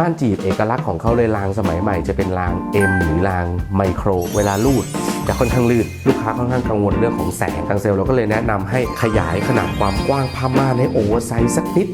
ม่านจีบเอกลักษณ์ของเขาเลยรางสมัยใหม่จะเป็นราง M หรือรางไมโคร เวลาลูดจะค่อนข้างลื่นลูกค้าค่อนข้างกังวลเรื่องของแสงทางเซลล์เราก็เลยแนะนำให้ขยายขนาดความกว้างผ้าม่านให้โอเวอร์ไซส์สักนิด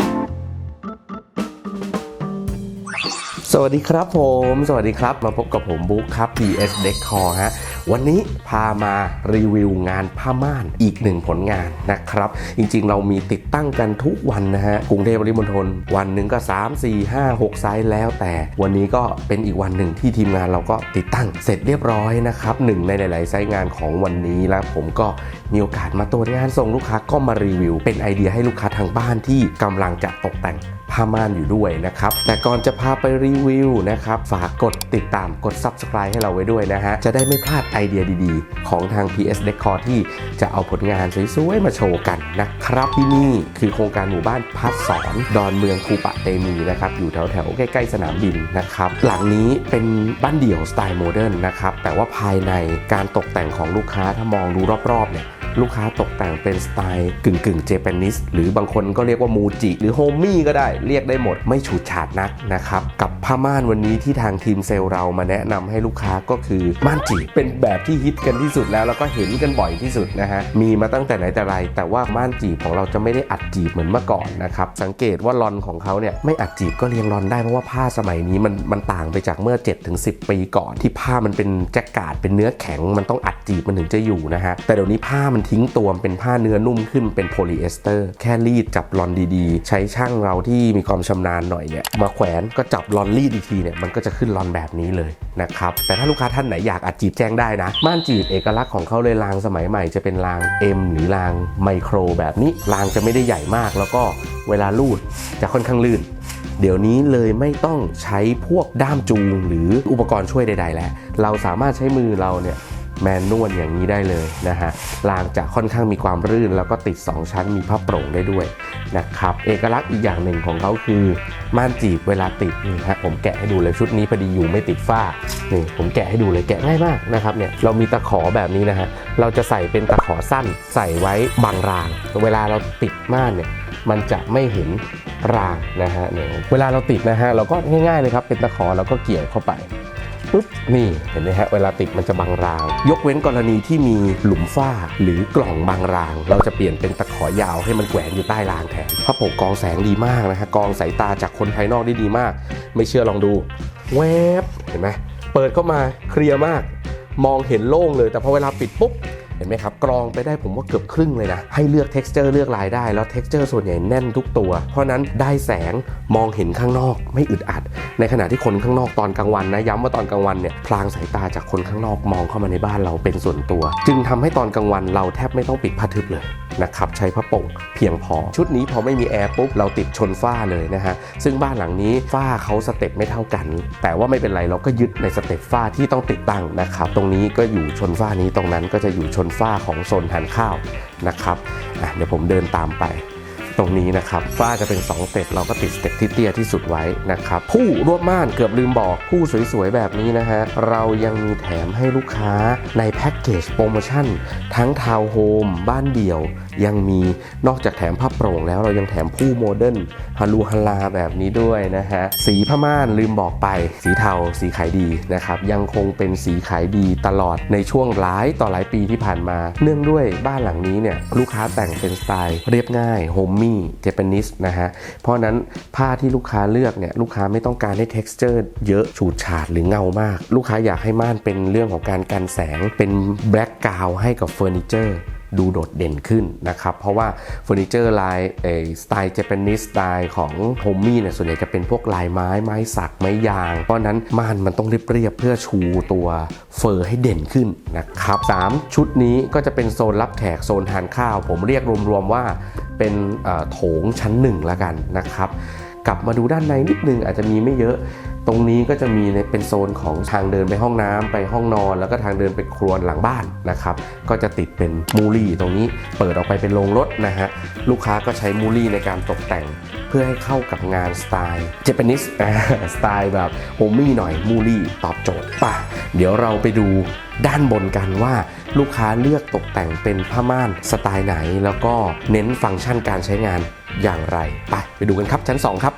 สวัสดีครับผม สวัสดีครับ มาพบกับผมบุ๊คครับ PS Decor ฮะ วันนี้พามารีวิวงานผ้าม่านอีกหนึ่งผลงานนะครับ จริงๆ เรามีติดตั้งกันทุกวันนะฮะกรุงเทพปริมณฑลวันหนึ่งก็ 3 4 5 6 ไซส์แล้วแต่ วันนี้ก็เป็นอีกวันหนึ่งที่ทีมงานเราก็ติดตั้งเสร็จเรียบร้อยนะครับหนึ่งในหลาย ๆ ไซส์งานของวันนี้แล้วผมก็มีโอกาสมาตรวจงานส่งลูกค้าก็มารีวิว เป็นไอเดียให้ลูกค้าทางบ้านที่กำลังจะตกแต่ง ผ้าม่านอยู่ด้วยนะครับ แต่ก่อนจะพาไปรีวิวนะครับ ฝากกดติดตามกด Subscribe ให้เราไว้ด้วยนะฮะ จะได้ไม่พลาดไอเดียดีๆ ของทาง PS Decor ที่จะเอาผลงานสวยๆ มาโชว์กันนะครับ ที่นี่คือโครงการหมู่บ้านพัดสอน ดอนเมืองคูปะเตมีนะครับ อยู่แถวๆ ใกล้ๆ สนามบินนะครับ หลังนี้เป็นบ้านเดี่ยวสไตล์โมเดิร์นนะครับ แต่ว่าภายในการตกแต่งของลูกค้าถ้ามองดูรอบๆเนี่ยลูกค้าตกแต่งเป็นสไตล์กึ่งกึ่งเจแปนิสหรือบางคนก็เรียกว่ามูจิหรือโฮมี่ก็ได้เรียกได้หมดไม่ฉูดฉาดนักนะครับ กับผ้าม่านวันนี้ที่ทางทีมเซลล์เรามาแนะนำให้ลูกค้าก็คือม่านจีเป็นแบบที่ฮิตกันที่สุดแล้วแล้วก็เห็นกันบ่อยที่สุดนะฮะมีมาตั้งแต่ไหนแต่ไร แต่ว่าม่านจีบของเราจะไม่ได้อัดจีบเหมือนเมื่อก่อนนะครับสังเกตว่าลอนของเขาเนี่ยไม่อัดจีบก็เรียงลอนได้เพราะว่าผ้าสมัยนี้มันมันต่างไปจากเมื่อ 7-10 ปีก่อน ที่ผ้ามันเป็นแจ็คกาดเป็นเนื้อแข็งมันต้องอัดจีบมันถึงจะอยู่นะฮะแต่เดี๋ยวนี้ผ้ามันทิ้งตัวเป็นผ้าเนื้อนุ่มขึ้นเป็นโพลีเอสเตอร์แค่รีดจับลอนดีๆ ใช้ช่างเราที่มีความชำนาญหน่อยเนี่ยมาแขวนก็จับลอนรีดอีกทีเนี่ยมันก็จะขึ้นลอนแบบนี้เลยนะครับแต่ถ้าลูกค้าท่านไหนอยากอัดจีบแจ้งได้นะ ม่านจีบเอกลักษณ์ของเขาเลยรางสมัยใหม่จะเป็นราง M หรือรางไมโครแบบนี้รางจะไม่ได้ใหญ่มาก แล้วก็เวลาลูดจะค่อนข้างลื่นเดี๋ยวนี้เลยไม่ต้องใช้พวกด้ามจูงหรืออุปกรณ์ช่วยใด ๆ แล้ว เราสามารถใช้มือเราเนี่ย แมนนวลอย่างนี้ได้เลยนะฮะรางจะค่อนข้างมีความรื่น แล้วก็ติด 2 ชั้นมีผ้าโปร่งได้ด้วยนะครับเอกลักษณ์อีกอย่างหนึ่งของเขาคือ ม่านจีบเวลาติดนี่ฮะผมแกะให้ดูเลยชุดนี้พอดีอยู่ไม่ติดฝ้านี่ผมแกะให้ดูเลยแกะง่ายมากนะครับเนี่ยเรามีตะขอแบบนี้นะฮะเราจะใส่เป็นตะขอสั้นใส่ไว้บังราง เวลาเราติดม่านเนี่ยมันจะไม่เห็นรางนะฮะเนี่ยเวลาเราติดนะฮะเราก็ง่ายๆเลยครับเป็นตะขอเราก็เกี่ยวเข้าไป ปุ๊บนี่เห็นไหมฮะเวลาติดมันจะบางราง ยกเว้นกรณีที่มีหลุมฝ้าหรือกล่องบางราง เราจะเปลี่ยนเป็นตะขอยาวให้มันแขวนอยู่ใต้รางแทนพระปกกองแสงดีมากนะฮะกองสายตาจากคนภายนอกได้ดีมาก ไม่เชื่อลองดู แวบเห็นไหมเปิดเข้ามาเคลียร์มาก มองเห็นโล่งเลย แต่พอเวลาปิดปุ๊บ เห็นไหมครับกรองไปได้ผมว่าเกือบครึ่งเลยนะ ให้เลือก texture เลือกลายได้ แล้ว texture ส่วนใหญ่แน่นทุกตัว เพราะนั้นได้แสงมองเห็นข้างนอกไม่อึดอัด ในขณะที่คนข้างนอกตอนกลางวันนะย้ำว่าตอนกลางวันเนี่ยพลางสายตาจากคนข้างนอกมองเข้ามาในบ้านเราเป็นส่วนตัว จึงทำให้ตอนกลางวันเราแทบไม่ต้องปิดผ้าทึบเลยนะครับใช้ผ้าป่งเพียงพอ ชุดนี้พอไม่มีแอร์ปุ๊บเราติดชนฝ้าเลยนะฮะซึ่งบ้านหลังนี้ฝ้าเขาสเต็ปไม่เท่ากัน แต่ว่าไม่เป็นไรเราก็ยึดในสเต็ปฝ้าที่ต้องติดตั้งนะครับตรงนี้ก็อยู่ชนฝ้านี้ตรงนั้นก็จะอยู่ชนฝ้าของโซนทานข้าวนะครับเดี๋ยวผมเดินตามไปตรงนี้นะครับฝ้าจะเป็น 2 สเต็ปเราก็ติดสเต็ปที่เตี้ยที่สุดไว้นะครับผู้รวบม่านเกือบลืมบอกผู้สวยๆ แบบนี้นะฮะ เรายังมีแถมให้ลูกค้าในแพ็กเกจโปรโมชั่น ทั้งทาวน์โฮมบ้านเดี่ยว ยังมีนอกจากแถมผ้าโปร่งแล้วเรายังแถมผู้โมเดิร์นฮาลูฮาลาแบบนี้ด้วยนะฮะ สีผ้าม่านลืมบอกไป สีเทาสีขายดีนะครับ ยังคงเป็นสีขายดีตลอดในช่วงหลายต่อหลายปีที่ผ่านมา เนื่องด้วยบ้านหลังนี้เนี่ยลูกค้าแต่งเป็นสไตล์เรียบง่ายโฮมมี่เจแปนิสนะฮะ เพราะนั้นผ้าที่ลูกค้าเลือกเนี่ยลูกค้าไม่ต้องการให้ texture เยอะฉูดฉาดหรือเงามาก ลูกค้าอยากให้ม่านเป็นเรื่องของการกันแสงเป็นแบล็กกาวให้กับเฟอร์นิเจอร์ ดูโดดเด่นขึ้นนะครับ เพราะว่าเฟอร์นิเจอร์ลายสไตล์เจแปนิสสไตล์ของโฮมมี่เนี่ยส่วนใหญ่จะเป็นพวกลายไม้ไม้สักไม้ยาง เพราะนั้นม่านมันต้องเรียบๆเพื่อชูตัวเฟอร์ให้เด่นขึ้นนะครับสามชุดนี้ก็จะเป็นโซนรับแขกโซนทานข้าว ผมเรียกรวมๆว่าเป็นโถงชั้นหนึ่งละกันนะครับ กลับมาดูด้านในนิดนึงอาจจะมีไม่เยอะ ตรงนี้ก็จะมีในเป็นโซนของทางเดินไปห้องน้ำไปห้องนอน แล้วก็ทางเดินไปครัวหลังบ้านนะครับก็จะติดเป็นมูลี่ตรงนี้เปิดออกไปเป็นโรงรถนะฮะลูกค้าก็ใช้มูลี่ในการตกแต่งเพื่อให้เข้ากับงานสไตล์เจแปนิสสไตล์แบบโฮมี่หน่อยมูลี่ตอบโจทย์ป่ะ เดี๋ยวเราไปดูด้านบนกันว่าลูกค้าเลือกตกแต่งเป็นผ้าม่านสไตล์ไหน แล้วก็เน้นฟังก์ชันการใช้งาน อย่างไร ไปไปดูกันครับชั้น 2 ครับ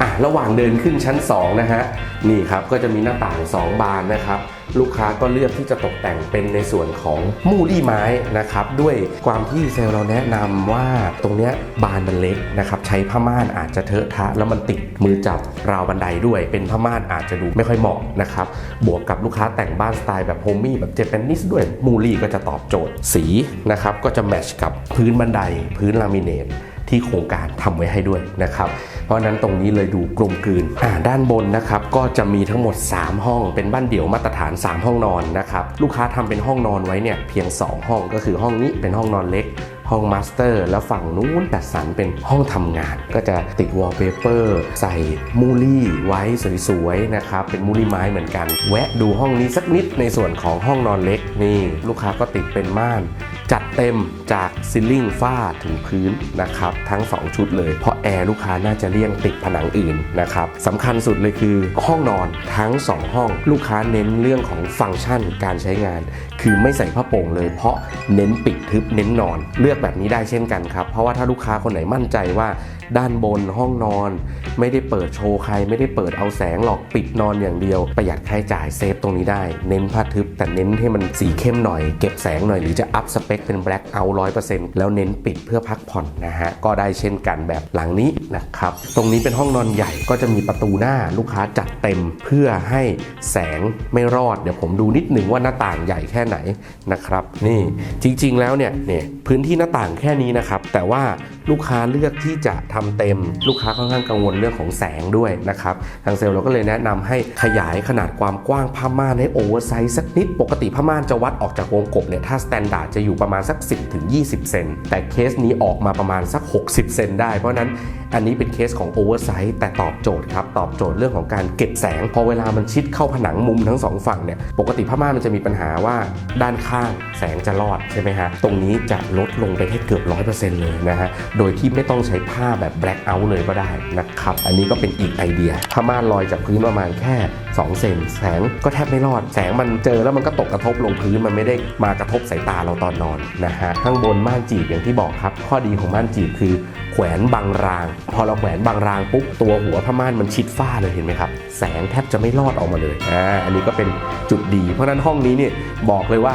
อะระหว่างเดินขึ้นชั้น 2 นะฮะนี่ครับก็จะมีหน้าต่าง 2 บานนะครับ ลูกค้าก็เลือกที่จะตกแต่งเป็นในส่วนของมูลี่ไม้นะครับ ด้วยความที่เซลล์เราแนะนำว่าตรงเนี้ยบานมันเล็กนะครับ ใช้ผ้าม่านอาจจะเทอะทะ แล้วมันติดมือจับราวบันไดด้วย เป็นผ้าม่านอาจจะดูไม่ค่อยเหมาะนะครับ บวกกับลูกค้าแต่งบ้านสไตล์แบบโฮมมี่แบบเจแปนนิสด้วยมูลี่ก็จะตอบโจทย์สีนะครับก็จะแมชกับพื้นบันไดพื้นลามิเนต ที่โครงการทำไว้ให้ด้วยนะครับ เพราะนั้นตรงนี้เลยดูกลมกลืนอ่าด้านบนนะครับก็จะมีทั้งหมด 3 ห้อง เป็นบ้านเดี่ยวมาตรฐาน 3 ห้องนอนนะครับลูกค้าทำเป็นห้องนอนไว้เนี่ยเพียง 2 ห้องก็คือห้องนี้เป็นห้องนอนเล็กห้องมาสเตอร์ แล้วฝั่งนู้นจัดสรรเป็นห้องทำงาน ก็จะติดวอลเปเปอร์ใส่มูลี่ไว้สวยๆนะครับเป็นมูลี่ไม้เหมือนกัน แวะดูห้องนี้สักนิดในส่วนของห้องนอนเล็กนี่ ลูกค้าก็ติดเป็นม่าน จัดเต็มจากซิลลิ่งฝ้าถึงพื้นนะครับทั้ง 2 ชุดเลย เพราะแอร์ลูกค้าน่าจะเลี่ยงติดผนังอื่นนะครับสำคัญสุดเลยคือห้องนอนทั้ง 2 ห้อง ลูกค้าเน้นเรื่องของฟังก์ชันการใช้งาน คือไม่ใส่ผ้าโป่งเลย เพราะเน้นปิดทึบเน้นนอน เลือกแบบนี้ได้เช่นกันครับ เพราะว่าถ้าลูกค้าคนไหนมั่นใจว่าด้านบนห้องนอน ไม่ได้เปิดโชว์ใคร ไม่ได้เปิดเอาแสงหรอกปิดนอนอย่างเดียว ประหยัดค่าใช้จ่ายเซฟตรงนี้ได้ เน้นผ้าทึบแต่เน้นให้มันสีเข้มหน่อยเก็บแสงหน่อยหรือจะอัพสเปป็นแบล็คเอาท์ร้อยเปอร์เซ็นต์แล้วเน้นปิดเพื่อพักผ่อนนะฮะ ก็ได้เช่นกันแบบหลังนี้นะครับ ตรงนี้เป็นห้องนอนใหญ่ก็จะมีประตูหน้าลูกค้าจัดเต็มเพื่อให้แสงไม่รอด เดี๋ยวผมดูนิดหนึ่งว่าหน้าต่างใหญ่แค่ไหนนะครับ นี่จริง ๆ แล้วเนี่ยเนี่ยพื้นที่หน้าต่างแค่นี้นะครับ แต่ว่าลูกค้าเลือกที่จะทำเต็ม ลูกค้าค่อนข้างกังวลเรื่องของแสงด้วยนะครับทางเซลล์เราก็เลยแนะนำให้ขยายขนาดความกว้างผ้าม่านให้โอเวอร์ไซส์สักนิดปกติผ้าม่านจะวัดออกจากวงกบเนี่ยถ้าสแตนดาร์ดจะอยู่ประมาณสัก 10ถึง20 เซน แต่เคสนี้ออกมาประมาณสัก 60 เซนได้ เพราะนั้น อันนี้เป็นเคสของโอเวอร์ไซส์แต่ตอบโจทย์ครับตอบโจทย์เรื่องของการเก็บแสง พอเวลามันชิดเข้าผนังมุมทั้งสองฝั่งเนี่ยปกติผ้าม่านมันจะมีปัญหาว่าด้านข้างแสงจะรอดใช่ไหมฮะตรงนี้จะลดลงไปให้เกือบ 100%เลยนะฮะโดยที่ไม่ต้องใช้ผ้าแบบแบล็คเอาท์เลยก็ได้นะครับอันนี้ก็เป็นอีกไอเดียผ้าม่านลอยจากพื้นประมาณแค่ 2 เซนแสงก็แทบไม่รอด แสงมันเจอแล้วมันก็ตกกระทบลงพื้นมันไม่ได้มากระทบสายตาเราตอนนอนนะฮะข้างบนม่านจีบอย่างที่บอกครับ ข้อดีของม่านจีบคือ แขวนบางราง พอเราแขวนบางรางปุ๊บตัวหัวผ้าม่านมันชิดฝ้าเลยเห็นไหมครับ แสงแทบจะไม่รอดออกมาเลยอ่าอันนี้ก็เป็นจุดดี เพราะฉะนั้นห้องนี้เนี่ยบอกเลยว่า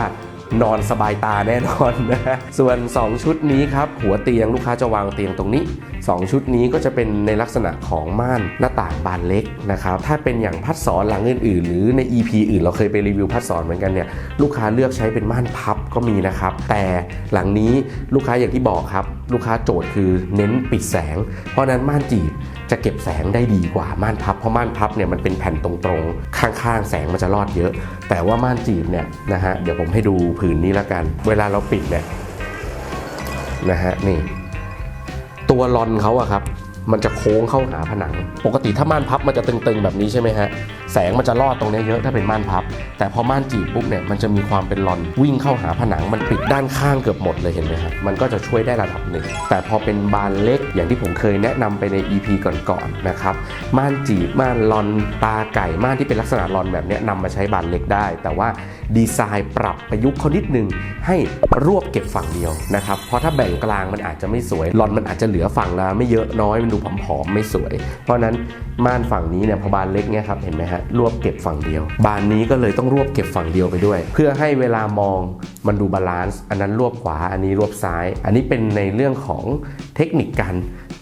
นอนสบายตาแน่นอนนะส่วน 2 ชุดนี้ครับหัวเตียงลูกค้าจะวางเตียงตรงนี้ 2 ชุดนี้ก็จะเป็นในลักษณะของม่านหน้าต่างบานเล็กนะครับถ้าเป็นอย่างพัดสอนหลังอื่นๆ หรือใน EP อื่นเราเคยไปรีวิวพัดสอนเหมือนกันเนี่ยลูกค้าเลือกใช้เป็นม่านพับก็มีนะครับ แต่หลังนี้ลูกค้าอย่างที่บอกครับ ลูกค้าโจทย์คือเน้นปิดแสง เพราะนั้นม่านจีบ จะเก็บแสงได้ดีกว่าม่านพับ เพราะม่านพับเนี่ยมันเป็นแผ่นตรงๆ ข้างๆ แสงมันจะรอดเยอะ แต่ว่าม่านจีบเนี่ยนะฮะเดี๋ยวผมให้ดูผืนนี้แล้วกัน เวลาเราปิดเนี่ยนะฮะนี่ตัวลอนเขาอะครับ มันจะโค้งเข้าหาผนัง ปกติถ้าม่านพับมันจะตึงๆแบบนี้ใช่ไหมฮะ แสงมันจะลอดตรงนี้เยอะถ้าเป็นม่านพับ แต่พอม่านจีบปุ๊บเนี่ยมันจะมีความเป็นลอนวิ่งเข้าหาผนัง มันปิดด้านข้างเกือบหมดเลยเห็นไหมครับมันก็จะช่วยได้ระดับหนึ่ง แต่พอเป็นบานเล็กอย่างที่ผมเคยแนะนำไปใน EP ก่อนๆนะครับ ม่านจีบม่านลอนตาไก่ม่านที่เป็นลักษณะลอนแบบนี้นำมาใช้บานเล็กได้ แต่ว่า ดีไซน์ปรับประยุกต์เขานิดนึงให้รวบเก็บฝั่งเดียวนะครับ เพราะถ้าแบ่งกลางมันอาจจะไม่สวยหลอนมันอาจจะเหลือฝั่งละไม่เยอะน้อยมันดูผอมๆไม่สวย เพราะฉะนั้นม่านฝั่งนี้เนี่ยพอบานเล็กเนี่ยครับเห็นไหมฮะรวบเก็บฝั่งเดียว บานนี้ก็เลยต้องรวบเก็บฝั่งเดียวไปด้วย เพื่อให้เวลามองมันดูบาลานซ์อันนั้นรวบขวาอันนี้รวบซ้าย อันนี้เป็นในเรื่องของเทคนิคการ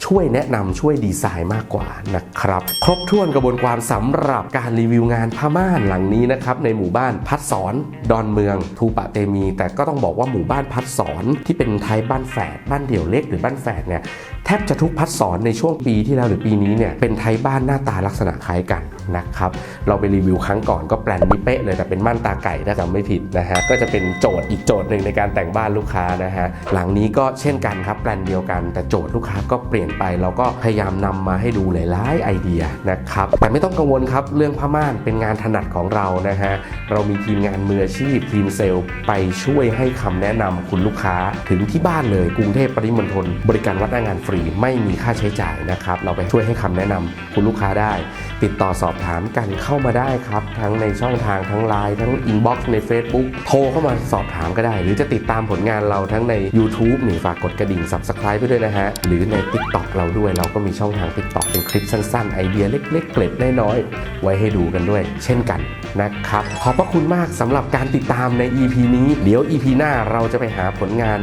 ช่วยแนะนำช่วยดีไซน์มากกว่านะครับ ครบถ้วนกระบวนความสำหรับการรีวิวงานผ้าม่านหลังนี้นะครับในหมู่บ้านพัดสอนดอนเมือง ทูปะเตมี แต่ก็ต้องบอกว่าหมู่บ้านพัดสอนที่เป็นไทยบ้านแฝดบ้านเดี่ยวเล็กหรือบ้านแฝดเนี่ย แทบจะทุกพัดสอนในช่วงปีที่แล้วหรือปีนี้เนี่ยเป็นไทยบ้านหน้าตาลักษณะคล้ายกันนะครับเราไปรีวิวครั้งก่อนก็แปลนนี้เป๊ะเลยแต่เป็นม่านตาไก่ถ้าจำไม่ผิดนะฮะก็จะเป็นโจทย์อีกโจทย์หนึ่งในการแต่งบ้านลูกค้านะฮะหลังนี้ก็เช่นกันครับแปลนเดียวกัน แต่โจทย์ลูกค้าก็เปลี่ยนไปเราก็พยายามนำมาให้ดูหลายๆไอเดียนะครับแต่ไม่ต้องกังวลครับเรื่องผ้าม่านเป็นงานถนัดของเรานะฮะเรามีทีมงานมืออาชีพทีมเซลล์ไปช่วยให้คำแนะนำคุณลูกค้าถึงที่บ้านเลยกรุงเทพปริมณฑลบริการวัดหน้างานฟรีรีไม่มีค่าใช้จ่ายนะครับ เราไปช่วยให้คำแนะนำคุณลูกค้าได้ ติดต่อสอบถามกันเข้ามาได้ครับ ทั้งในช่องทางทั้งไลน์ทั้งอินบ็อกซ์ใน Facebook โทรเข้ามาสอบถามก็ได้ หรือจะติดตามผลงานเราทั้งใน YouTube นี่ฝากกดกระดิ่ง Subscribe ไปด้วยนะฮะ หรือใน TikTok เราด้วย เราก็มีช่องทาง TikTok เป็นคลิปสั้นๆ ไอเดียเล็กๆ เกร็ดน้อยๆไว้ให้ดูกันด้วย เช่นกันนะครับ ขอบพระคุณมากสำหรับการติดตามใน EP นี้ เดี๋ยว EP หน้าเราจะไปหาผลงาน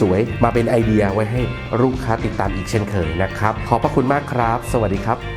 สวยๆ มาเป็นไอเดียไว้ให้ลูกค้าติดตามอีกเช่นเคยนะครับ ขอบพระคุณมากครับ สวัสดีครับ